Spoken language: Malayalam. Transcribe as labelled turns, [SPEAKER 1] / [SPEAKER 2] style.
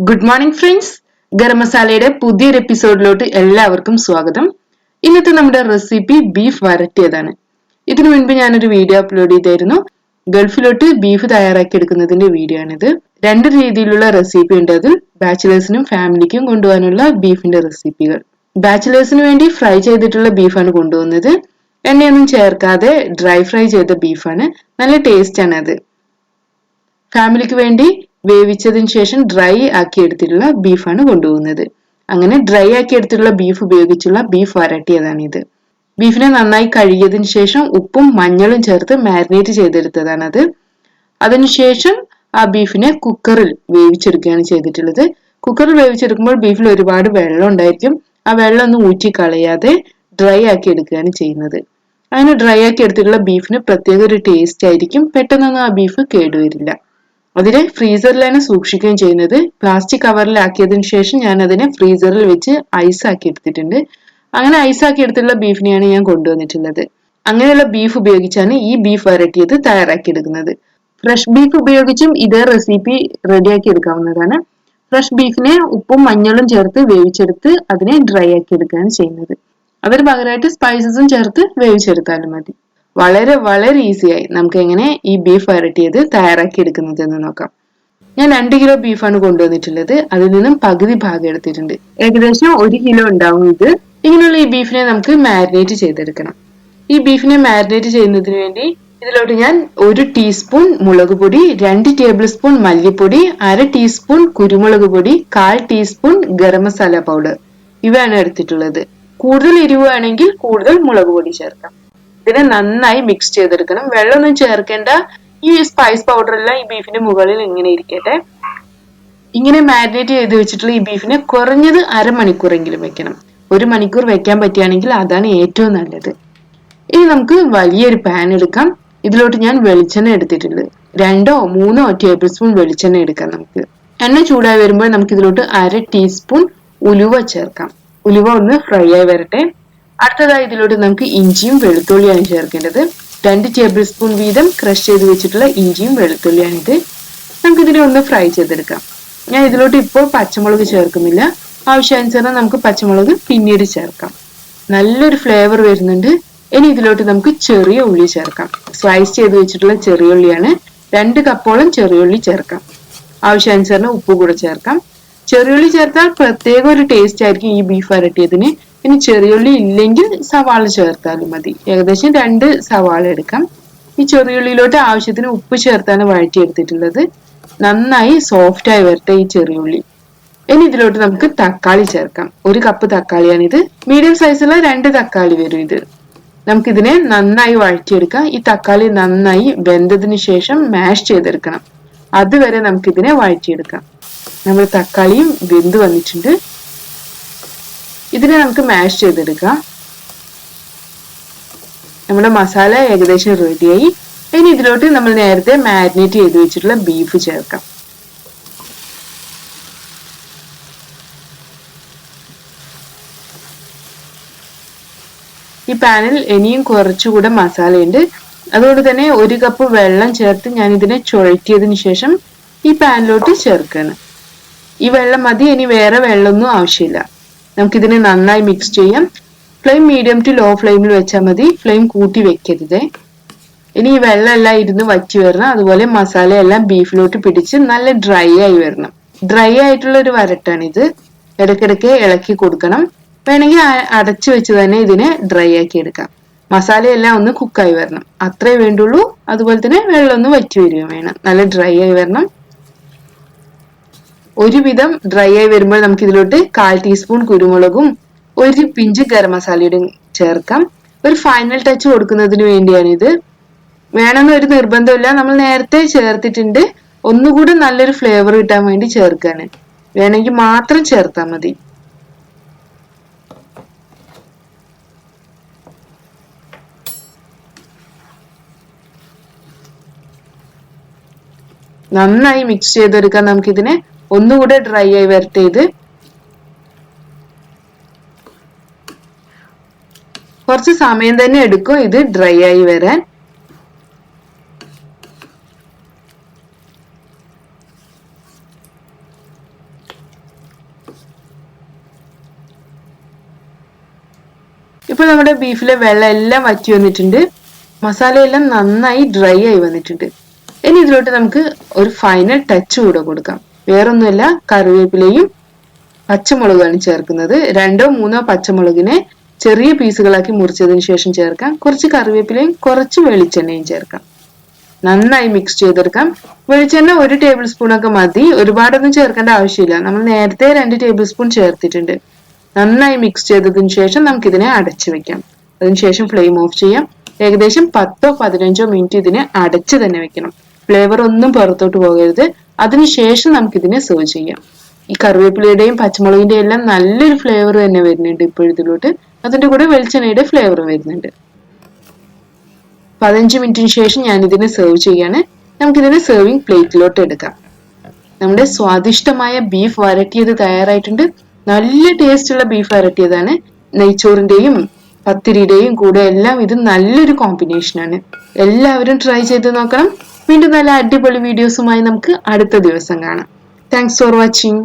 [SPEAKER 1] ഗുഡ് മോർണിംഗ് ഫ്രണ്ട്സ് ഗരം മസാലയുടെ പുതിയൊരു എപ്പിസോഡിലോട്ട് എല്ലാവർക്കും സ്വാഗതം. ഇന്നത്തെ നമ്മുടെ റെസിപ്പി ബീഫ് വരട്ടിയതാണ്. ഇതിനു മുൻപ് ഞാനൊരു വീഡിയോ അപ്ലോഡ് ചെയ്തായിരുന്നു. ഗൾഫിലോട്ട് ബീഫ് തയ്യാറാക്കി എടുക്കുന്നതിന്റെ വീഡിയോ ആണിത്. രണ്ട് രീതിയിലുള്ള റെസിപ്പി ഉണ്ട് അതിൽ. ബാച്ചിലേഴ്സിനും ഫാമിലിക്കും കൊണ്ടുപോകാനുള്ള ബീഫിന്റെ റെസിപ്പികൾ ബാച്ചിലേഴ്സിന് വേണ്ടി ഫ്രൈ ചെയ്തിട്ടുള്ള ബീഫാണ് കൊണ്ടുവന്നത്. എണ്ണയൊന്നും ചേർക്കാതെ ഡ്രൈ ഫ്രൈ ചെയ്ത ബീഫാണ് നല്ല ടേസ്റ്റ് ആണ് അത്. ഫാമിലിക്ക് വേണ്ടി വേവിച്ചതിന് ശേഷം ഡ്രൈ ആക്കി എടുത്തിട്ടുള്ള ബീഫാണ് കൊണ്ടുപോകുന്നത്. അങ്ങനെ ഡ്രൈ ആക്കി എടുത്തിട്ടുള്ള ബീഫ് ഉപയോഗിച്ചുള്ള ബീഫ് വരട്ടിയതാണിത് ബീഫിനെ നന്നായി കഴുകിയതിന് ശേഷം ഉപ്പും മഞ്ഞളും ചേർത്ത് മാരിനേറ്റ് ചെയ്തെടുത്തതാണ് അത്. അതിനുശേഷം ആ ബീഫിനെ കുക്കറിൽ വേവിച്ചെടുക്കുകയാണ് ചെയ്തിട്ടുള്ളത്. കുക്കറിൽ വേവിച്ചെടുക്കുമ്പോൾ ബീഫിൽ ഒരുപാട് വെള്ളം ഉണ്ടായിരിക്കും. ആ വെള്ളം ഒന്നും ഊറ്റി കളയാതെ ഡ്രൈ ആക്കി എടുക്കുകയാണ് ചെയ്യുന്നത്. അങ്ങനെ ഡ്രൈ ആക്കി എടുത്തിട്ടുള്ള ബീഫിന് പ്രത്യേക ഒരു ടേസ്റ്റ് ആയിരിക്കും. പെട്ടെന്നൊന്നും ആ ബീഫ് കേടുവരില്ല. അതിനെ ഫ്രീസറിലാണ് സൂക്ഷിക്കുകയും ചെയ്യുന്നത്. പ്ലാസ്റ്റിക് കവറിലാക്കിയതിന് ശേഷം ഞാൻ അതിനെ ഫ്രീസറിൽ വെച്ച് ഐസാക്കി എടുത്തിട്ടുണ്ട്. അങ്ങനെ ഐസാക്കി എടുത്തിട്ടുള്ള ബീഫിനെയാണ് ഞാൻ കൊണ്ടുവന്നിട്ടുള്ളത്. അങ്ങനെയുള്ള ബീഫ് ഉപയോഗിച്ചാണ് ഈ ബീഫ് വരട്ടിയത് തയ്യാറാക്കി എടുക്കുന്നത്. ഫ്രഷ് ബീഫ് ഉപയോഗിച്ചും ഇതേ റെസിപ്പി റെഡിയാക്കി എടുക്കാവുന്നതാണ്. ഫ്രഷ് ബീഫിനെ ഉപ്പും മഞ്ഞളും ചേർത്ത് വേവിച്ചെടുത്ത് അതിനെ ഡ്രൈ ആക്കി എടുക്കുകയാണ് ചെയ്യുന്നത്. അതിന് പകരമായിട്ട് സ്പൈസസും ചേർത്ത് വേവിച്ചെടുത്താലും മതി. വളരെ വളരെ ഈസിയായി നമുക്ക് എങ്ങനെ ഈ ബീഫ് വരട്ടിയത് തയ്യാറാക്കി എടുക്കുന്നത് എന്ന് നോക്കാം. ഞാൻ രണ്ട് കിലോ ബീഫാണ് കൊണ്ടുവന്നിട്ടുള്ളത്. അതിൽ നിന്നും പകുതി ഭാഗം എടുത്തിട്ടുണ്ട്. ഏകദേശം ഒരു കിലോ ഉണ്ടാവും ഇത്. ഇങ്ങനെയുള്ള ഈ ബീഫിനെ നമുക്ക് മാരിനേറ്റ് ചെയ്തെടുക്കണം. ഈ ബീഫിനെ മാരിനേറ്റ് ചെയ്യുന്നതിന് വേണ്ടി ഇതിലോട്ട് ഞാൻ ഒരു ടീസ്പൂൺ മുളക് പൊടി രണ്ട് ടേബിൾ സ്പൂൺ മല്ലിപ്പൊടി അര ടീസ്പൂൺ കുരുമുളക് പൊടി കാൽ ടീസ്പൂൺ ഗരം മസാല പൗഡർ ഇവയാണ് എടുത്തിട്ടുള്ളത്. കൂടുതൽ എരിവാണെങ്കിൽ കൂടുതൽ മുളക് പൊടി ചേർക്കാം. ഇതിനെ നന്നായി മിക്സ് ചെയ്തെടുക്കണം. വെള്ളമൊന്നും ചേർക്കേണ്ട ഈ സ്പൈസ് പൗഡർ എല്ലാം ഈ ബീഫിന്റെ മുകളിൽ ഇങ്ങനെ ഇരിക്കട്ടെ. ഇങ്ങനെ മാരിനേറ്റ് ചെയ്ത് വെച്ചിട്ടുള്ള ഈ ബീഫിനെ കുറഞ്ഞത് അരമണിക്കൂറെങ്കിലും വെക്കണം. ഒരു മണിക്കൂർ വെക്കാൻ പറ്റുകയാണെങ്കിൽ അതാണ് ഏറ്റവും നല്ലത്. ഇനി നമുക്ക് വലിയൊരു പാൻ എടുക്കാം. ഇതിലോട്ട് ഞാൻ വെളിച്ചെണ്ണ എടുത്തിട്ടുണ്ട്. രണ്ടോ മൂന്നോ ടേബിൾ സ്പൂൺ വെളിച്ചെണ്ണ എടുക്കാം നമുക്ക്. എണ്ണ ചൂടായി വരുമ്പോൾ നമുക്ക് ഇതിലോട്ട് അര ടീസ്പൂൺ ഉലുവ ചേർക്കാം. ഉലുവ ഒന്ന് ഫ്രൈ ആയി വരട്ടെ. അടുത്തതായി ഇതിലോട്ട് നമുക്ക് ഇഞ്ചിയും വെളുത്തുള്ളിയാണ് ചേർക്കേണ്ടത്. രണ്ട് ടേബിൾ സ്പൂൺ വീതം ക്രഷ് ചെയ്ത് വെച്ചിട്ടുള്ള ഇഞ്ചിയും വെളുത്തുള്ളിയാണ് ഇത്. നമുക്ക് ഇതിനെ ഒന്ന് ഫ്രൈ ചെയ്തെടുക്കാം. ഞാൻ ഇതിലോട്ട് ഇപ്പോൾ പച്ചമുളക് ചേർക്കുന്നില്ല. ആവശ്യാനുസരണം നമുക്ക് പച്ചമുളക് പിന്നീട് ചേർക്കാം. നല്ലൊരു ഫ്ലേവർ വരുന്നുണ്ട്. ഇനി ഇതിലോട്ട് നമുക്ക് ചെറിയ ഉള്ളി ചേർക്കാം. സ്ലൈസ് ചെയ്ത് വെച്ചിട്ടുള്ള ചെറിയ ഉള്ളിയാണ്. രണ്ട് കപ്പോളം ചെറിയ ഉള്ളി ചേർക്കാം. ആവശ്യാനുസരണം ഉപ്പ് കൂടെ ചേർക്കാം. ചെറിയ ഉള്ളി ചേർത്താൽ പ്രത്യേക ഒരു ടേസ്റ്റ് ആയിരിക്കും ഈ ബീഫ് വരട്ടിയതിന്. ഇനി ചെറിയുള്ളി ഇല്ലെങ്കിൽ സവാള ചേർത്താലും മതി. ഏകദേശം രണ്ട് സവാള എടുക്കാം. ഈ ചെറിയുള്ളിയിലോട്ട് ആവശ്യത്തിന് ഉപ്പ് ചേർത്താണ് വഴറ്റിയെടുത്തിട്ടുള്ളത്. നന്നായി സോഫ്റ്റ് ആയി വരട്ടെ ഈ ചെറിയുള്ളി. ഇനി ഇതിലോട്ട് നമുക്ക് തക്കാളി ചേർക്കാം. ഒരു കപ്പ് തക്കാളിയാണ് ഇത് മീഡിയം സൈസുള്ള രണ്ട് തക്കാളി വരും ഇത്. നമുക്കിതിനെ നന്നായി വഴറ്റിയെടുക്കാം. ഈ തക്കാളി നന്നായി വെന്തതിന് ശേഷം മാഷ് ചെയ്തെടുക്കണം. അതുവരെ നമുക്കിതിനെ വഴറ്റിയെടുക്കാം. നമ്മൾ തക്കാളിയും വെന്ത് വന്നിട്ടുണ്ട്. ഇതിനെ നമുക്ക് മാഷ് ചെയ്തെടുക്കാം. നമ്മുടെ മസാല ഏകദേശം റെഡിയായി ഇനി ഇതിലോട്ട് നമ്മൾ നേരത്തെ മാരിനേറ്റ് ചെയ്ത് വെച്ചിട്ടുള്ള ബീഫ് ചേർക്കാം. ഈ പാനിൽ ഇനിയും കുറച്ചുകൂടെ മസാലയുണ്ട് അതുകൊണ്ട് തന്നെ ഒരു കപ്പ് വെള്ളം ചേർത്ത് ഞാൻ ഇതിനെ ചുഴറ്റിയതിന് ശേഷം ഈ പാനിലോട്ട് ചേർക്കുകയാണ്. ഈ വെള്ളം മതി ഇനി വേറെ വെള്ളമൊന്നും ആവശ്യമില്ല. നമുക്കിതിനെ നന്നായി മിക്സ് ചെയ്യാം. ഫ്ലെയിം മീഡിയം ടു ലോ ഫ്ലെയിമിൽ വെച്ചാൽ മതി. ഫ്ലെയിം കൂട്ടി വെക്കരുത്. ഇനി ഈ വെള്ളമെല്ലാം ഇരുന്ന് വറ്റി വരണം. അതുപോലെ മസാലയെല്ലാം ബീഫിലോട്ട് പിടിച്ച് നല്ല ഡ്രൈ ആയി വരണം. ഡ്രൈ ആയിട്ടുള്ള ഒരു വരട്ടാണ് ഇത് ഇടയ്ക്കിടയ്ക്ക് ഇളക്കി കൊടുക്കണം. വേണമെങ്കിൽ അടച്ചു വെച്ച് തന്നെ ഇതിനെ ഡ്രൈ ആക്കി എടുക്കാം. മസാലയെല്ലാം ഒന്ന് കുക്കായി വരണം. അത്രേ വേണ്ടുള്ളൂ. അതുപോലെ തന്നെ വെള്ളം ഒന്ന് വറ്റി വരികയും വേണം. നല്ല ഡ്രൈ ആയി വരണം. ഒരുവിധം ഡ്രൈ ആയി വരുമ്പോൾ നമുക്ക് ഇതിലോട്ട് കാൽ ടീസ്പൂൺ കുരുമുളകും ഒരു പിഞ്ച് ഗരം മസാലയുടെയും ചേർക്കാം. ഒരു ഫൈനൽ ടച്ച് കൊടുക്കുന്നതിന് വേണ്ടിയാണ് ഇത് വേണമെന്ന് ഒരു നിർബന്ധമില്ല നമ്മൾ നേരത്തെ ചേർത്തിട്ടുണ്ട്. ഒന്നുകൂടി നല്ലൊരു ഫ്ലേവർ കിട്ടാൻ വേണ്ടി ചേർക്കാണ്. വേണമെങ്കിൽ മാത്രം ചേർത്താൽ മതി. നന്നായി മിക്സ് ചെയ്തെടുക്കാൻ നമുക്കിതിനെ. ഒന്നുകൂടെ ഡ്രൈ ആയി വരട്ടെ ഇത് കുറച്ച് സമയം തന്നെ എടുക്കും ഇത് ഡ്രൈ ആയി വരാൻ. ഇപ്പൊ നമ്മുടെ ബീഫിലെ വെള്ളം എല്ലാം വറ്റി വന്നിട്ടുണ്ട്. മസാലയെല്ലാം നന്നായി ഡ്രൈ ആയി വന്നിട്ടുണ്ട്. ഇനി ഇതിലോട്ട് നമുക്ക് ഒരു ഫൈനൽ ടച്ച് കൂടെ കൊടുക്കാം. വേറൊന്നുമല്ല കറിവേപ്പിലയും പച്ചമുളകാണ് ചേർക്കുന്നത്. രണ്ടോ മൂന്നോ പച്ചമുളകിനെ ചെറിയ പീസുകളാക്കി മുറിച്ചതിന് ശേഷം ചേർക്കാം. കുറച്ച് കറിവേപ്പിലയും കുറച്ച് വെളിച്ചെണ്ണയും ചേർക്കാം. നന്നായി മിക്സ് ചെയ്തെടുക്കാം. വെളിച്ചെണ്ണ ഒരു ടേബിൾ സ്പൂൺ ഒക്കെ മതി. ഒരുപാടൊന്നും ചേർക്കേണ്ട ആവശ്യമില്ല. നമ്മൾ നേരത്തെ രണ്ട് ടേബിൾ സ്പൂൺ ചേർത്തിട്ടുണ്ട്. നന്നായി മിക്സ് ചെയ്തതിന് ശേഷം നമുക്ക് ഇതിനെ അടച്ചു വെക്കാം. അതിനുശേഷം ഫ്ലെയിം ഓഫ് ചെയ്യാം. ഏകദേശം പത്തോ പതിനഞ്ചോ മിനിറ്റ് ഇതിനെ അടച്ചു തന്നെ വെക്കണം. ഫ്ലേവർ ഒന്നും പുറത്തോട്ട് പോകരുത്. അതിനുശേഷം നമുക്ക് ഇതിനെ സെർവ് ചെയ്യാം. ഈ കറിവേപ്പിലയുടെയും പച്ചമുളകിന്റെയും എല്ലാം നല്ലൊരു ഫ്ലേവർ തന്നെ വരുന്നുണ്ട് ഇപ്പോഴത്തിലോട്ട്. അതിന്റെ കൂടെ വെളിച്ചെണ്ണയുടെ ഫ്ലേവർ വരുന്നുണ്ട്. പതിനഞ്ച് മിനിറ്റിന് ശേഷം ഞാൻ ഇതിനെ സെർവ് ചെയ്യാണ്. നമുക്കിതിനെ സെർവിങ് പ്ലേറ്റിലോട്ട് എടുക്കാം. നമ്മുടെ സ്വാദിഷ്ടമായ ബീഫ് വരട്ടിയത് തയ്യാറായിട്ടുണ്ട്. നല്ല ടേസ്റ്റ് ഉള്ള ബീഫ് വരട്ടിയതാണ്. നെയ്ച്ചോറിന്റെയും പത്തിരിയുടെയും കൂടെ എല്ലാം ഇത് നല്ലൊരു കോമ്പിനേഷൻ ആണ്. എല്ലാവരും ട്രൈ ചെയ്ത് നോക്കണം. വീണ്ടും നല്ല അടിപൊളി വീഡിയോസുമായി നമുക്ക് അടുത്ത ദിവസം കാണാം. Thanks for watching